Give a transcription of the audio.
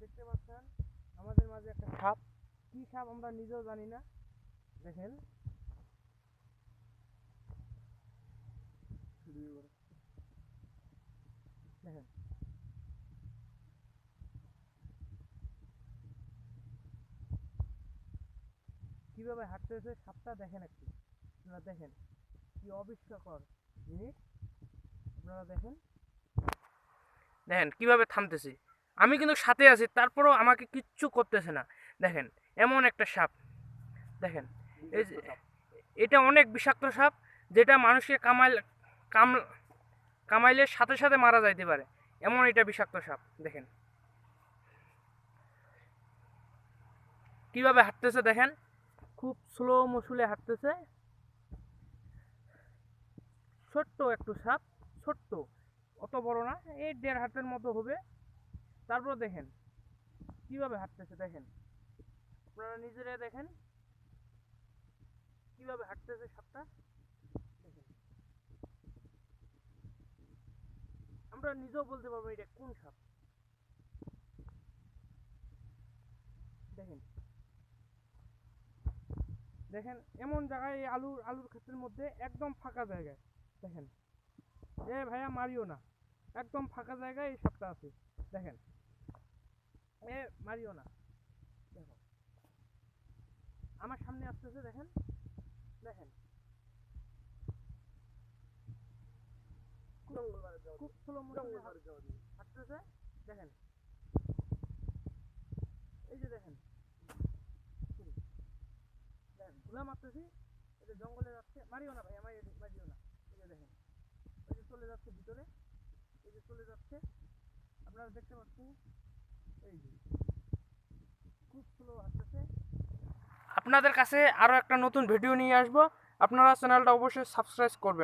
দেখতে পাচ্ছেন, আমাদের মাঝে একটা সাপ। কি সাপ আমরা নিজেও জানি না। দেখেন। দেখেন। কীভাবে হাঁটতেছে সাপটা দেখেন একটু। আপনারা দেখেন, কি অবিশ্বাকর জিনিস। আপনারা দেখেন। দেখেন, কীভাবে থামতেছে। আমি কিন্তু সাথে আছি, তারপরেও আমাকে কিচ্ছু করতেছে না। দেখেন, এমন একটা সাপ। দেখেন এটা অনেক বিষাক্ত সাপ, যেটা মানুষকে কামাইল, কাম, কামাইলে সাথে সাথে মারা যাইতে পারে। এমন এটা বিষাক্ত সাপ, দেখেন। কীভাবে হাঁটতেছে, দেখেন। খুব স্লো মসুলে হাঁটতেছে। ছোট্ট একটু সাপ, ছোট্ট, অত বড় না, এই দেড় হাতের মতো হবে। তারপর দেখেন। কীভাবে হাঁটতেছে দেখেন। আপনারা নিজেরা দেখেন। কীভাবে হাঁটতেছে সাপটা। আমরা নিজেও বলতে পারব এটা কোন সাপ। দেখেন। দেখেন, এমন জায়গায় এই আলুর আলুর ক্ষেতের মধ্যে একদম ফাঁকা জায়গায়। দেখেন। এ ভাইয়া মারিও না। একদম ফাঁকা জায়গায় এই সাপটা আছে। দেখেন। এ মারিও না। দেখো। আমার সামনে আসতেছে দেখেন। দেখেন। খুব স্লো হাঁটতেছে দেখেন। এই যে দেখেন। দেখেন ধুলা মারতেছি এটা জঙ্গলে যাচ্ছে। মারিও না ভাই আমার মারিও না। এই যে দেখেন। এই যে চলে যাচ্ছে ভিতরে। এই যে চলে যাচ্ছে। আপনারা দেখতে পাচ্ছেন আপনাদের কাছে আরও একটা নতুন ভিডিও নিয়ে আসব। আপনারা চ্যানেলটা অবশ্যই সাবস্ক্রাইব করবেন।